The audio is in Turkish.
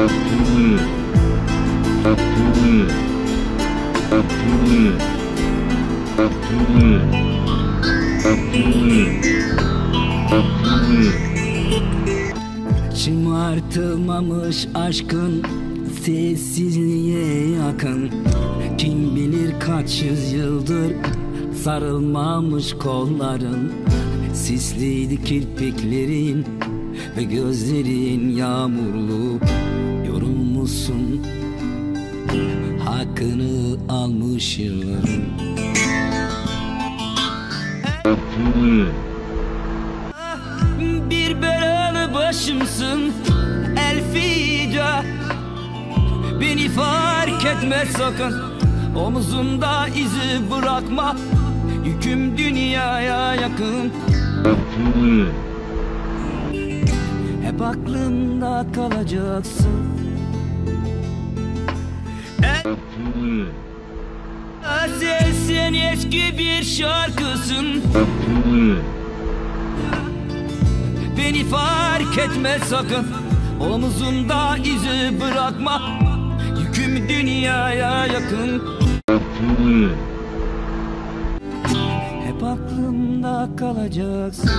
Aktivliği. Aşkın sessizliğe yakın Kim bilir kaç yüzyıldır sarılmamış kolların Sisliydi kirpiklerin ve gözlerin yağmurlu Yorulmuşsun hakkını almış yılların. Bir belalı başımsın Elfida Beni fark etme sakın Omuzumda izi bırakma. Yüküm dünyaya yakın. Hep aklımda kalacaksın Sen, sen eski bir şarkısın. Beni fark etme sakın. Omuzumda izi bırakma. Yüküm dünyaya yakın. Hep aklımda kalacaksın